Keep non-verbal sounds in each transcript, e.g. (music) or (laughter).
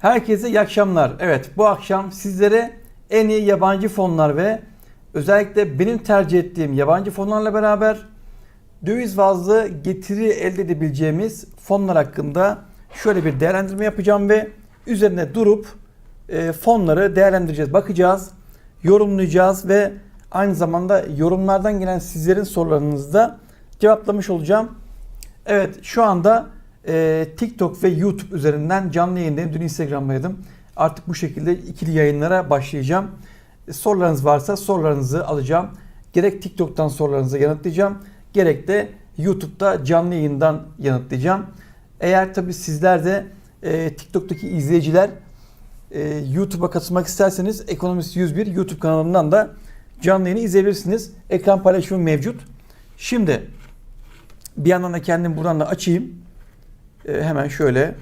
Herkese iyi akşamlar. Evet bu akşam sizlere en iyi yabancı fonlar ve özellikle benim tercih ettiğim yabancı fonlarla beraber döviz bazlı getiri elde edebileceğimiz fonlar hakkında şöyle bir değerlendirme yapacağım ve üzerine durup e, fonları değerlendireceğiz, bakacağız, yorumlayacağız ve aynı zamanda yorumlardan gelen sizlerin sorularınızı da cevaplamış olacağım. Evet şu anda e, TikTok ve YouTube üzerinden canlı yayındayım. Dün Instagram'daydım. Artık bu şekilde ikili yayınlara başlayacağım. E, sorularınız varsa sorularınızı alacağım. Gerek TikTok'tan sorularınızı yanıtlayacağım. Gerek de YouTube'da canlı yayından yanıtlayacağım. Eğer tabi sizler de e, TikTok'taki izleyiciler e, YouTube'a katılmak isterseniz Ekonomist 101 YouTube kanalından da canlı yayını izleyebilirsiniz. Ekran paylaşımı mevcut. Şimdi bir yandan da kendim buradan da açayım. Ee, hemen şöyle.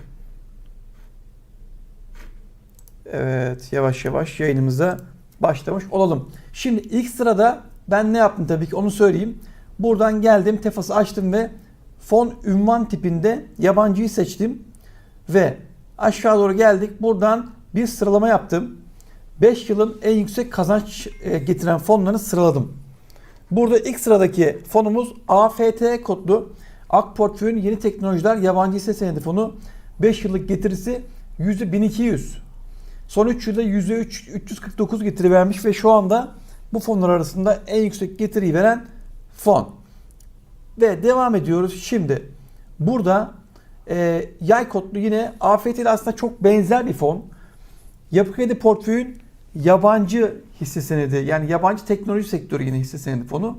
Evet yavaş yavaş yayınımıza başlamış olalım. Şimdi ilk sırada ben ne yaptım tabii ki onu söyleyeyim. Buradan geldim tefası açtım ve fon ünvan tipinde yabancıyı seçtim. Ve aşağı doğru geldik. Buradan bir sıralama yaptım. 5 yılın en yüksek kazanç e, getiren fonlarını sıraladım. Burada ilk sıradaki fonumuz AFT kodlu Ak Portföy'ün yeni teknolojiler yabancı hisse senedi fonu 5 yıllık getirisi %1200. Son 3 yılda %3 349 getiri vermiş ve şu anda bu fonlar arasında en yüksek getiriyi veren fon. Ve devam ediyoruz. Şimdi burada e, yay kodlu yine AFT ile aslında çok benzer bir fon. Yapı Kredi Portföy'ün yabancı hisse senedi yani yabancı teknoloji sektörü yine hisse senedi fonu.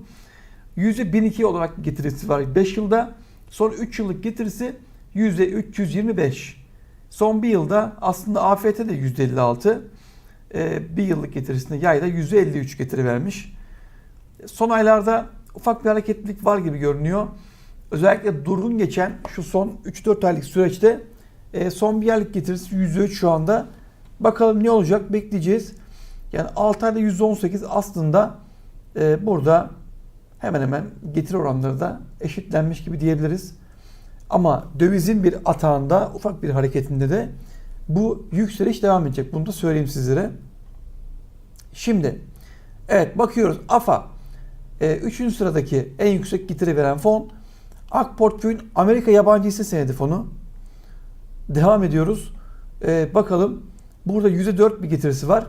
%1002 olarak getirisi var 5 yılda. Son 3 yıllık getirisi %325. Son bir yılda aslında AFT de %56. Ee, bir yıllık getirisinde yayda %53 getiri vermiş. Son aylarda ufak bir hareketlilik var gibi görünüyor. Özellikle durgun geçen şu son 3-4 aylık süreçte e, son bir aylık getirisi %3 şu anda. Bakalım ne olacak bekleyeceğiz. Yani 6 ayda %18 aslında e, burada hemen hemen getiri oranları da eşitlenmiş gibi diyebiliriz. Ama dövizin bir atağında, ufak bir hareketinde de bu yükseliş devam edecek. Bunu da söyleyeyim sizlere. Şimdi evet bakıyoruz AFA 3. E, sıradaki en yüksek getiri veren fon Ak Portföy'ün Amerika yabancı hisse senedi fonu. Devam ediyoruz. E, bakalım burada %4 bir getirisi var.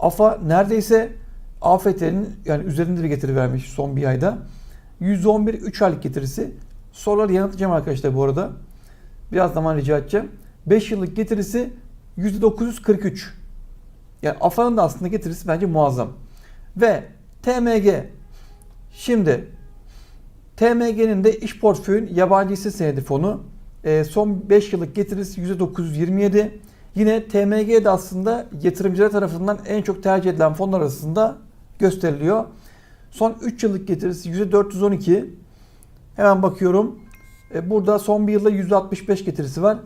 AFA neredeyse AFT'nin yani üzerinde bir getiri vermiş son bir ayda. %11 3 aylık getirisi. Soruları yanıtlayacağım arkadaşlar bu arada. Biraz zaman rica edeceğim. 5 yıllık getirisi %943. Yani AFA'nın da aslında getirisi bence muazzam. Ve TMG. Şimdi TMG'nin de iş portföyün yabancı hisse senedi fonu. E, son 5 yıllık getirisi %927. Yine TMG de aslında yatırımcılar tarafından en çok tercih edilen fonlar arasında gösteriliyor. Son 3 yıllık getirisi %412. Hemen bakıyorum. E, burada son bir yılda %65 getirisi var.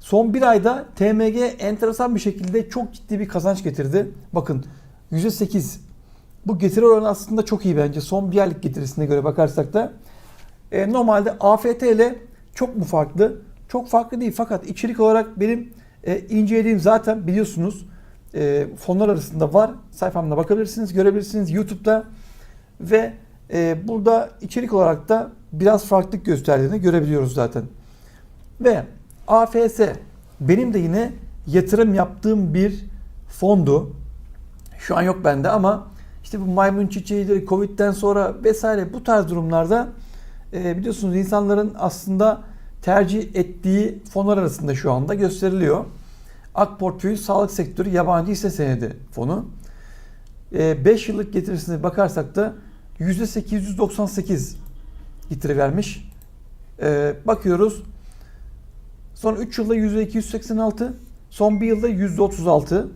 Son bir ayda TMG enteresan bir şekilde çok ciddi bir kazanç getirdi. Bakın %8. Bu getiri oranı aslında çok iyi bence. Son bir aylık getirisine göre bakarsak da. E, normalde AFT ile çok mu farklı? Çok farklı değil fakat içerik olarak benim e, incelediğim zaten biliyorsunuz e, fonlar arasında var. Sayfamda bakabilirsiniz, görebilirsiniz YouTube'da ve e, burada içerik olarak da biraz farklılık gösterdiğini görebiliyoruz zaten. Ve AFS benim de yine yatırım yaptığım bir fondu. Şu an yok bende ama işte bu maymun çiçeğidir, Covid'den sonra vesaire bu tarz durumlarda e, biliyorsunuz insanların aslında tercih ettiği fonlar arasında şu anda gösteriliyor. Ak Portföy Sağlık Sektörü Yabancı Hisse Senedi fonu. 5 yıllık getirisine bakarsak da %898 getiri vermiş. Ee, bakıyoruz. Son 3 yılda %286, son 1 yılda %36.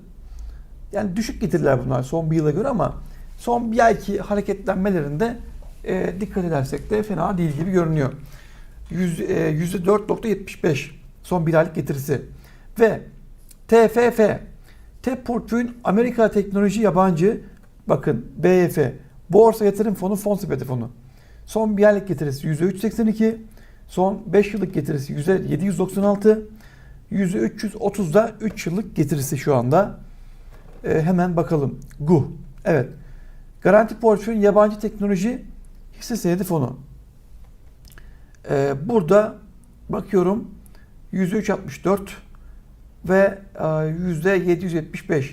Yani düşük getiriler bunlar son bir yıla göre ama son bir ayki hareketlenmelerinde e, dikkat edersek de fena değil gibi görünüyor. Yüz, e, %4.75 son bir aylık getirisi. Ve TFF, TEP portföyün Amerika Teknoloji Yabancı, bakın BYF, Borsa Yatırım Fonu, Fon Sepeti Fonu. Son bir aylık getirisi %382, son 5 yıllık getirisi %796, %330'da 3 yıllık getirisi şu anda. Ee, hemen bakalım. GU. Evet. Garanti portföy yabancı teknoloji hisse senedi fonu. Ee, burada bakıyorum %364 ve e, %775.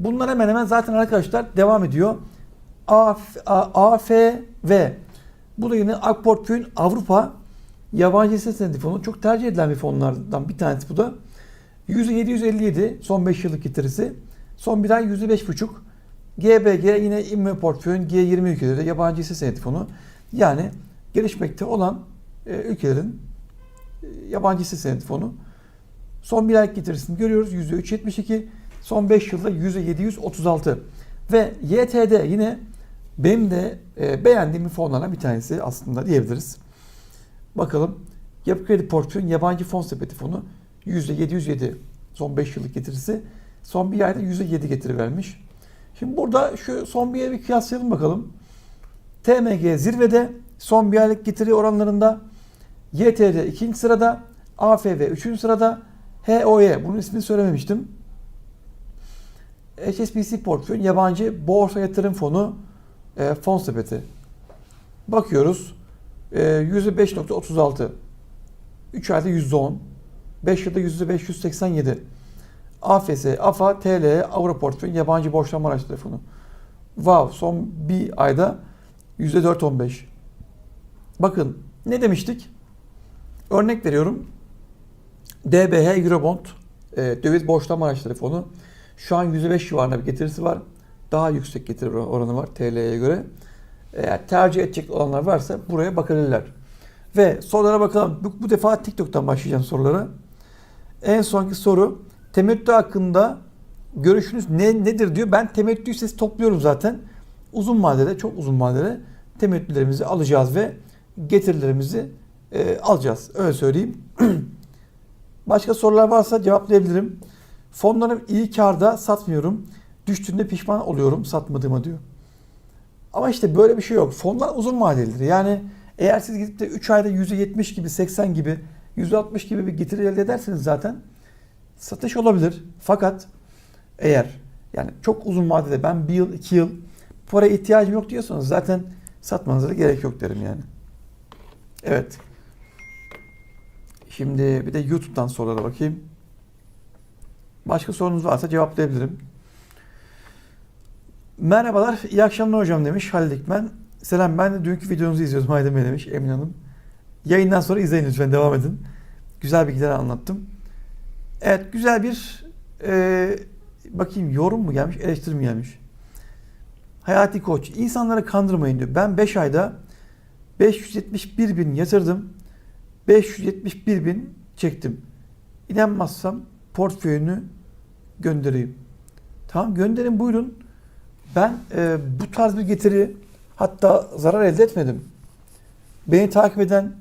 Bunlar hemen hemen zaten arkadaşlar devam ediyor. AFV. Bu da yine AK Portföy'ün Avrupa yabancı hisse senedi fonu. Çok tercih edilen bir fonlardan bir tanesi bu da. %757 son 5 yıllık getirisi. Son bir ay %5,5. GBG yine İMME Portföy'ün G20 ülkeleri yabancı hisse senedi fonu. Yani gelişmekte olan e, ülkelerin e, yabancı hisse senedi fonu. Son bir aylık getirisini görüyoruz. %3.72. Son 5 yılda %736. Ve YTD yine benim de e, beğendiğim fonlardan bir tanesi aslında diyebiliriz. Bakalım. Yapı Kredi Portföy'ün yabancı fon sepeti fonu %707 son 5 yıllık getirisi. Son bir ayda %7 getiri vermiş. Şimdi burada şu son bir bir kıyaslayalım bakalım. TMG zirvede son bir aylık getiri oranlarında YTD ikinci sırada AFV üçüncü sırada HOY bunun ismini söylememiştim. HSBC portföy yabancı borsa yatırım fonu e, fon sepeti. Bakıyoruz. E, %5.36 3 ayda %10 5 yılda %587 AFS, AFA, TL, Avro portföy yabancı borçlanma araç telefonu. Wow son bir ayda %4.15 Bakın ne demiştik? Örnek veriyorum. DBH Eurobond e, döviz borçlanma araçları fonu. Şu an %5 civarında bir getirisi var. Daha yüksek getiri oranı var TL'ye göre. Eğer tercih edecek olanlar varsa buraya bakabilirler. Ve sorulara bakalım. Bu, bu defa TikTok'tan başlayacağım sorulara. En sonki soru temettü hakkında görüşünüz ne nedir diyor. Ben temettü hissesi topluyorum zaten. Uzun vadede, çok uzun vadede temettülerimizi alacağız ve getirilerimizi e, alacağız. Öyle söyleyeyim. (clears throat) Başka sorular varsa cevaplayabilirim. Fonlarım iyi karda satmıyorum. Düştüğünde pişman oluyorum satmadığıma diyor. Ama işte böyle bir şey yok. Fonlar uzun vadelidir. Yani eğer siz gidip de 3 ayda %70 gibi, 80 gibi, %60 gibi bir getiri elde ederseniz zaten satış olabilir. Fakat eğer yani çok uzun vadede ben bir yıl, iki yıl paraya ihtiyacım yok diyorsanız zaten satmanıza da gerek yok derim yani. Evet. Şimdi bir de YouTube'dan sorulara bakayım. Başka sorunuz varsa cevaplayabilirim. Merhabalar, iyi akşamlar hocam demiş Halil Dikmen. Selam, ben de dünkü videonuzu izliyordum Aydın Bey demiş Emin Hanım. Yayından sonra izleyin lütfen, devam edin. Güzel bilgiler anlattım. Evet, güzel bir e, bakayım yorum mu gelmiş, eleştiri mi gelmiş? Hayati Koç, insanları kandırmayın diyor. Ben 5 ayda 571 bin yatırdım. 571 bin çektim. İnanmazsam portföyünü göndereyim. Tamam gönderin buyurun. Ben e, bu tarz bir getiri hatta zarar elde etmedim. Beni takip eden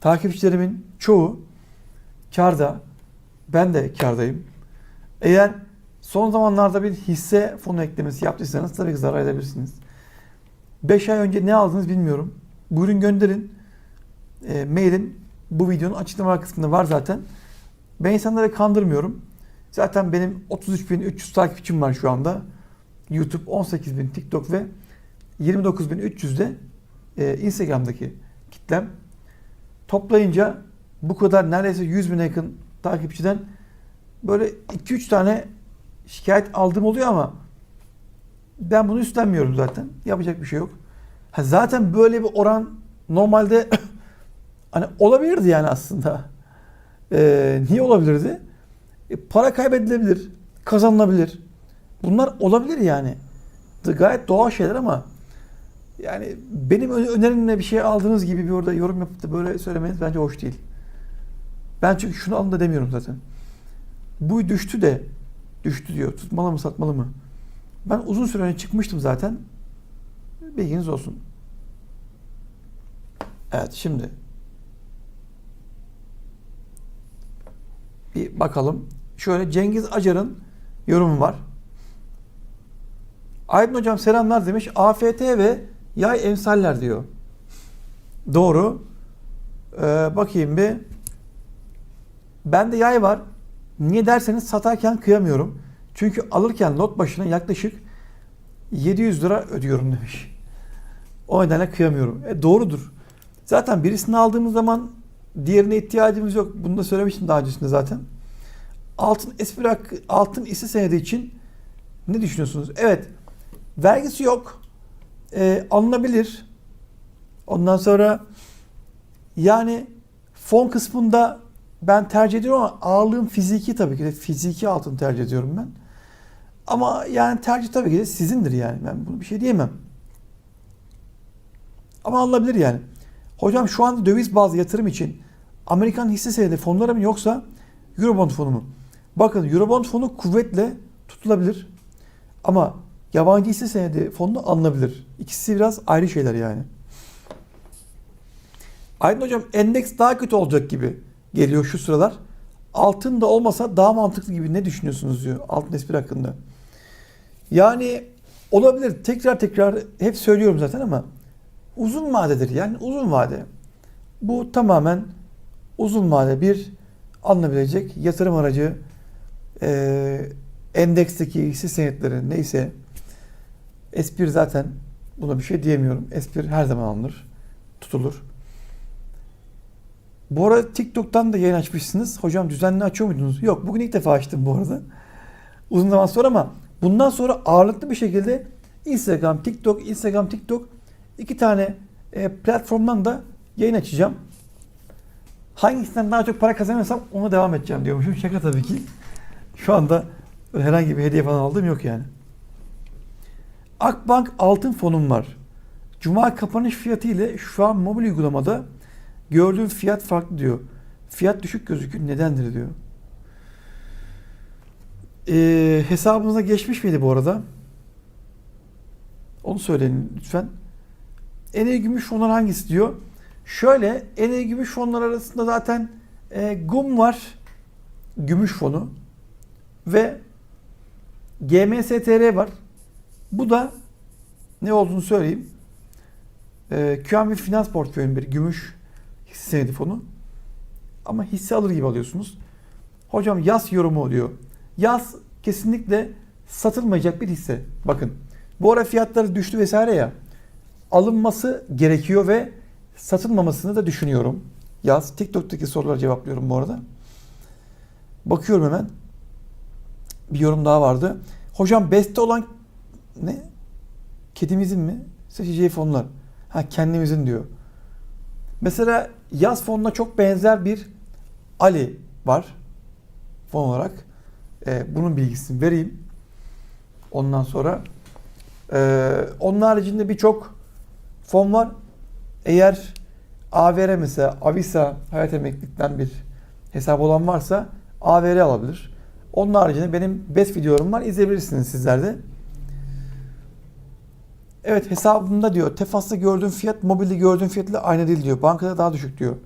takipçilerimin çoğu karda. Ben de kardayım. Eğer son zamanlarda bir hisse fonu eklemesi yaptıysanız tabii ki zarar edebilirsiniz. 5 ay önce ne aldınız bilmiyorum. Buyurun gönderin. E, mailin bu videonun açıklama kısmında var zaten. Ben insanları kandırmıyorum. Zaten benim 33.300 takipçim var şu anda. YouTube 18.000 TikTok ve 29.300 de e, Instagram'daki kitlem. Toplayınca bu kadar neredeyse 100 bin yakın takipçiden böyle 2-3 tane şikayet aldığım oluyor ama ben bunu üstlenmiyorum zaten. Yapacak bir şey yok. Ha, zaten böyle bir oran normalde hani olabilirdi yani aslında. Ee, niye olabilirdi? E, para kaybedilebilir, kazanılabilir. Bunlar olabilir yani. Gayet doğal şeyler ama yani benim önerimle bir şey aldığınız gibi bir orada yorum yapıp da böyle söylemeniz bence hoş değil. Ben çünkü şunu alın da demiyorum zaten. Bu düştü de düştü diyor. Tutmalı mı satmalı mı? Ben uzun süre çıkmıştım zaten. Bilginiz olsun. Evet şimdi bir bakalım. Şöyle Cengiz Acar'ın yorumu var. Aydın hocam selamlar demiş. AFT ve yay emsaller diyor. Doğru. Ee, bakayım bir. Bende yay var. Niye derseniz satarken kıyamıyorum. Çünkü alırken lot başına yaklaşık 700 lira ödüyorum demiş. O nedenle kıyamıyorum. E doğrudur. Zaten birisini aldığımız zaman diğerine ihtiyacımız yok. Bunu da söylemiştim daha öncesinde zaten. Altın espri hakkı, altın hisse senedi için ne düşünüyorsunuz? Evet. Vergisi yok. E, alınabilir. Ondan sonra yani fon kısmında ben tercih ediyorum ama ağırlığım fiziki tabii ki de fiziki altın tercih ediyorum ben. Ama yani tercih tabii ki de sizindir yani. Ben bunu bir şey diyemem. Ama alınabilir yani. Hocam şu anda döviz bazlı yatırım için Amerikan hisse senedi fonları mı yoksa Eurobond fonu mu? Bakın Eurobond fonu kuvvetle tutulabilir. Ama yabancı hisse senedi fonunu alınabilir. İkisi biraz ayrı şeyler yani. Aydın hocam endeks daha kötü olacak gibi geliyor şu sıralar. Altın da olmasa daha mantıklı gibi ne düşünüyorsunuz diyor altın espri hakkında. Yani olabilir tekrar tekrar hep söylüyorum zaten ama uzun vadedir yani uzun vade. Bu tamamen uzun vade bir alınabilecek yatırım aracı e, endeksteki hisse senetleri neyse espri zaten buna bir şey diyemiyorum. Espri her zaman alınır, tutulur. Bu arada TikTok'tan da yayın açmışsınız. Hocam düzenli açıyor muydunuz? Yok bugün ilk defa açtım bu arada. Uzun zaman sonra ama bundan sonra ağırlıklı bir şekilde Instagram, TikTok, Instagram, TikTok iki tane e, platformdan da yayın açacağım. Hangisinden daha çok para kazanırsam ona devam edeceğim diyormuşum. Şaka tabii ki. Şu anda herhangi bir hediye falan aldığım yok yani. Akbank altın fonum var. Cuma kapanış fiyatı ile şu an mobil uygulamada gördüğüm fiyat farklı diyor. Fiyat düşük gözüküyor. Nedendir diyor. Ee, hesabınıza geçmiş miydi bu arada? Onu söyleyin lütfen. En gümüş fonlar hangisi diyor. Şöyle en gümüş fonlar arasında zaten e, GUM var. Gümüş fonu. Ve GMSTR var. Bu da ne olduğunu söyleyeyim. E, QNB Finans Portföyü'nün bir gümüş hisse senedi fonu. Ama hisse alır gibi alıyorsunuz. Hocam yaz yorumu diyor. Yaz kesinlikle satılmayacak bir hisse. Bakın bu ara fiyatları düştü vesaire ya. Alınması gerekiyor ve satılmamasını da düşünüyorum. Yaz. TikTok'taki soruları cevaplıyorum bu arada. Bakıyorum hemen. Bir yorum daha vardı. Hocam beste olan ne? Kedimizin mi? Seçeceği fonlar. Ha kendimizin diyor. Mesela yaz fonuna çok benzer bir Ali var. Fon olarak. Ee, bunun bilgisini vereyim. Ondan sonra ee, onun haricinde birçok fon var. Eğer AVR mesela Avisa hayat emeklilikten bir hesap olan varsa AVR alabilir. Onun haricinde benim BES videolarım var. İzleyebilirsiniz sizler de. Evet hesabımda diyor Tefas'ta gördüğüm fiyat mobilde gördüğüm fiyatla aynı değil diyor. Bankada daha düşük diyor.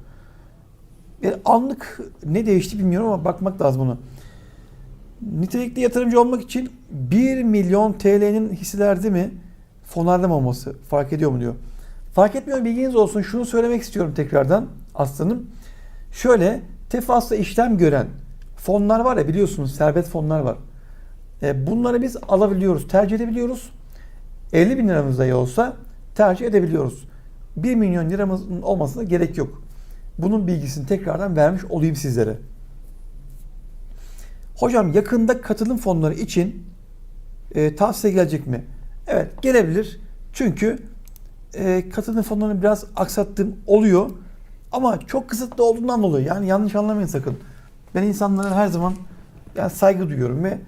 Yani anlık ne değişti bilmiyorum ama bakmak lazım ona. Nitelikli yatırımcı olmak için 1 milyon TL'nin hisselerde mi fonlarda mı olması fark ediyor mu diyor. Fark etmiyor bilginiz olsun. Şunu söylemek istiyorum tekrardan aslanım. Şöyle Tefas'ta işlem gören fonlar var ya biliyorsunuz serbest fonlar var. E, bunları biz alabiliyoruz, tercih edebiliyoruz. 50 bin liramız dahi olsa tercih edebiliyoruz. 1 milyon liramızın olmasına gerek yok. Bunun bilgisini tekrardan vermiş olayım sizlere. Hocam yakında katılım fonları için e, tavsiye gelecek mi? Evet gelebilir. Çünkü e, katılım fonlarını biraz aksattığım oluyor. Ama çok kısıtlı olduğundan dolayı yani yanlış anlamayın sakın. Ben insanlara her zaman yani saygı duyuyorum ve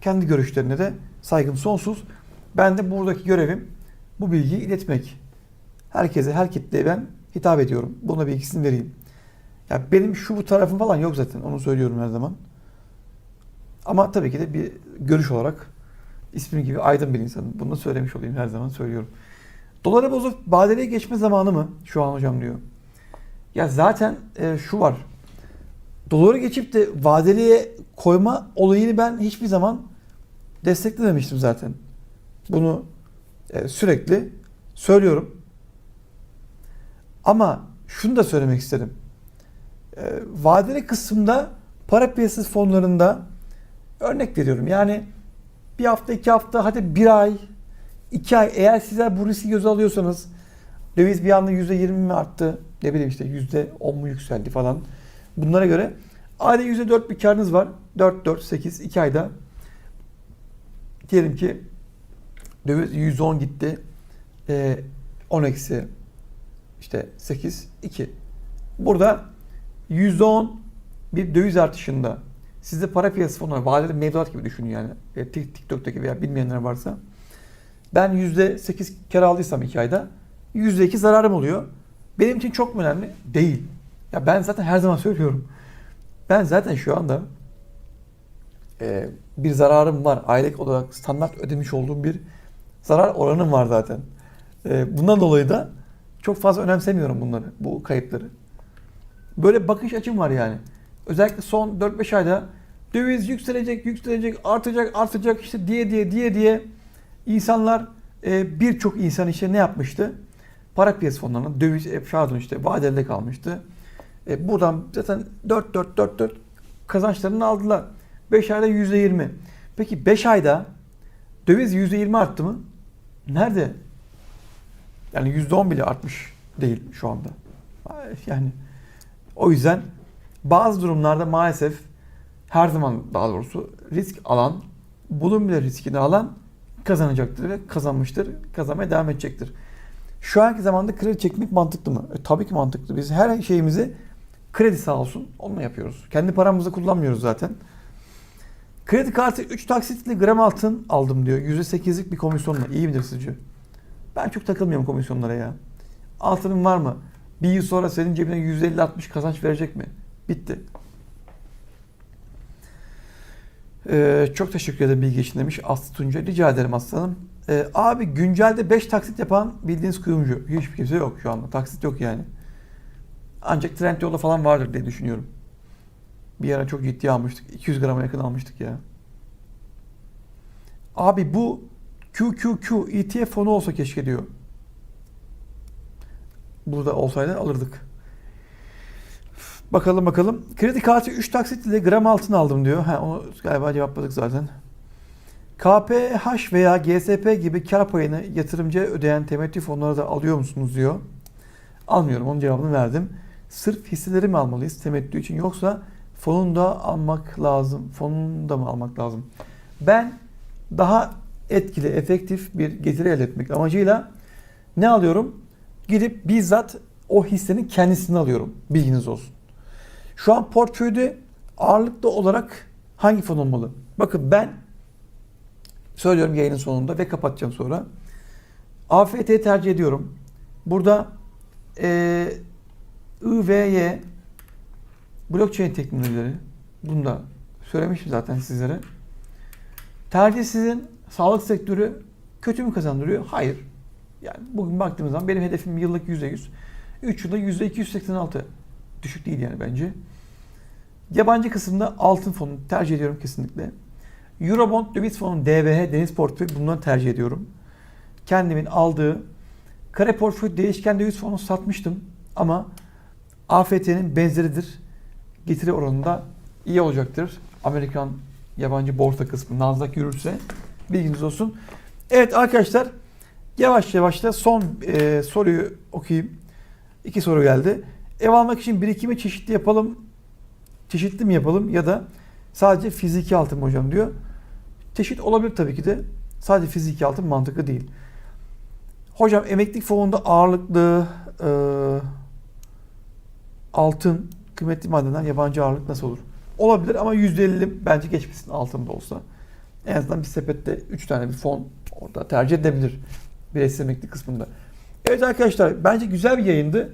kendi görüşlerine de saygım sonsuz. Ben de buradaki görevim bu bilgiyi iletmek. Herkese, her kitleye ben hitap ediyorum. Buna bilgisini vereyim. Ya benim şu bu tarafım falan yok zaten. Onu söylüyorum her zaman. Ama tabii ki de bir görüş olarak ismim gibi aydın bir insanım. Bunu söylemiş olayım her zaman söylüyorum. Dolara bozup vadeliye geçme zamanı mı şu an hocam diyor. Ya zaten e, şu var. Doları geçip de vadeliye koyma olayını ben hiçbir zaman desteklememiştim zaten. Bunu e, sürekli söylüyorum. Ama şunu da söylemek istedim. E, vadeli kısımda para piyasası fonlarında örnek veriyorum. Yani bir hafta, iki hafta, hadi bir ay, iki ay eğer sizler bu riski göze alıyorsanız döviz bir anda %20 mi arttı? Ne bileyim işte %10 mu yükseldi falan. Bunlara göre ayda %4 bir karınız var. 4, 4, 8, 2 ayda diyelim ki döviz 110 gitti. Ee, 10 eksi işte 8, 2. Burada %10 bir döviz artışında sizde para piyasası fonları vadeli mevduat gibi düşünün yani. E, Tik- TikTok'taki veya bilmeyenler varsa. Ben %8 kar aldıysam 2 ayda %2 zararım oluyor. Benim için çok önemli? Değil. Ya ben zaten her zaman söylüyorum. Ben zaten şu anda e, bir zararım var. Aylık olarak standart ödemiş olduğum bir zarar oranım var zaten. E, bundan dolayı da çok fazla önemsemiyorum bunları, bu kayıpları. Böyle bakış açım var yani. Özellikle son 4-5 ayda döviz yükselecek, yükselecek, artacak, artacak işte diye diye diye diye insanlar e, birçok insan işte ne yapmıştı? Para piyasası fonlarına döviz, e, pardon işte vadede kalmıştı. E, buradan zaten 4 4 4 4 kazançlarını aldılar. 5 ayda %20. Peki 5 ayda döviz %20 arttı mı? Nerede? Yani %10 bile artmış değil şu anda. Yani o yüzden bazı durumlarda maalesef her zaman daha doğrusu risk alan, bunun bile riskini alan kazanacaktır ve kazanmıştır. Kazanmaya devam edecektir. Şu anki zamanda kredi çekmek mantıklı mı? E, tabii ki mantıklı. Biz her şeyimizi kredi sağ olsun onunla yapıyoruz. Kendi paramızı kullanmıyoruz zaten. Kredi kartı 3 taksitli gram altın aldım diyor. %8'lik bir komisyonla. İyi midir sizce? Ben çok takılmıyorum komisyonlara ya. Altının var mı? Bir yıl sonra senin cebine %50-60 kazanç verecek mi? Bitti. Ee, çok teşekkür ederim bilgi için demiş Aslı Tunca. Rica ederim aslanım. Ee, abi güncelde 5 taksit yapan bildiğiniz kuyumcu. Hiçbir kimse yok şu anda. Taksit yok yani. Ancak Trendyol'da falan vardır diye düşünüyorum. Bir ara çok ciddi almıştık. 200 grama yakın almıştık ya. Abi bu QQQ ETF fonu olsa keşke diyor. Burada olsaydı alırdık. Bakalım bakalım. Kredi kartı 3 taksit ile gram altın aldım diyor. Ha, onu galiba cevapladık zaten. KPH veya GSP gibi kar payını yatırımcıya ödeyen temettü fonları da alıyor musunuz diyor. Almıyorum. Onun cevabını verdim. Sırf hisseleri mi almalıyız temettü için yoksa fonunu da almak lazım. Fonunu da mı almak lazım? Ben daha etkili, efektif bir getiri elde etmek amacıyla ne alıyorum? Gidip bizzat o hissenin kendisini alıyorum. Bilginiz olsun. Şu an portföyde ağırlıklı olarak hangi fon olmalı? Bakın ben söylüyorum yayının sonunda ve kapatacağım sonra. AFT'yi tercih ediyorum. Burada e, IVY blockchain teknolojileri bunu da söylemiştim zaten sizlere. Tercih sizin sağlık sektörü kötü mü kazandırıyor? Hayır. Yani bugün baktığımız zaman benim hedefim yıllık %100. 3 yılda %286. Düşük değil yani bence. Yabancı kısımda altın fonu tercih ediyorum kesinlikle. Eurobond döviz fonu DVH deniz portföy bunları tercih ediyorum. Kendimin aldığı kare portföy değişken döviz fonu satmıştım ama AFT'nin benzeridir. Getiri oranında iyi olacaktır. Amerikan yabancı borsa kısmı Nasdaq yürürse bilginiz olsun. Evet arkadaşlar yavaş yavaş da son e, soruyu okuyayım. İki soru geldi. Ev almak için birikimi çeşitli yapalım. Çeşitli mi yapalım ya da sadece fiziki altın mı hocam diyor. Çeşit olabilir tabii ki de. Sadece fiziki altın mantıklı değil. Hocam emeklilik fonunda ağırlıklı e, altın, kıymetli madenler, yabancı ağırlık nasıl olur? Olabilir ama %50 bence geçmesin altında olsa. En azından bir sepette 3 tane bir fon orada tercih edebilir. Bireysel emeklilik kısmında. Evet arkadaşlar bence güzel bir yayındı.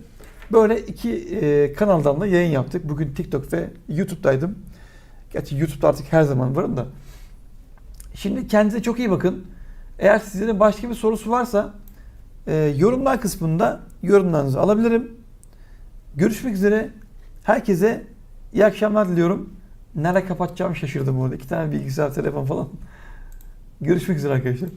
Böyle iki e, kanaldan da yayın yaptık. Bugün TikTok ve YouTube'daydım. Gerçi YouTube'da artık her zaman varım da. Şimdi kendinize çok iyi bakın. Eğer sizlerin başka bir sorusu varsa e, yorumlar kısmında yorumlarınızı alabilirim. Görüşmek üzere. Herkese iyi akşamlar diliyorum. Nerede kapatacağım şaşırdım burada. İki tane bilgisayar, telefon falan. (laughs) Görüşmek üzere arkadaşlar.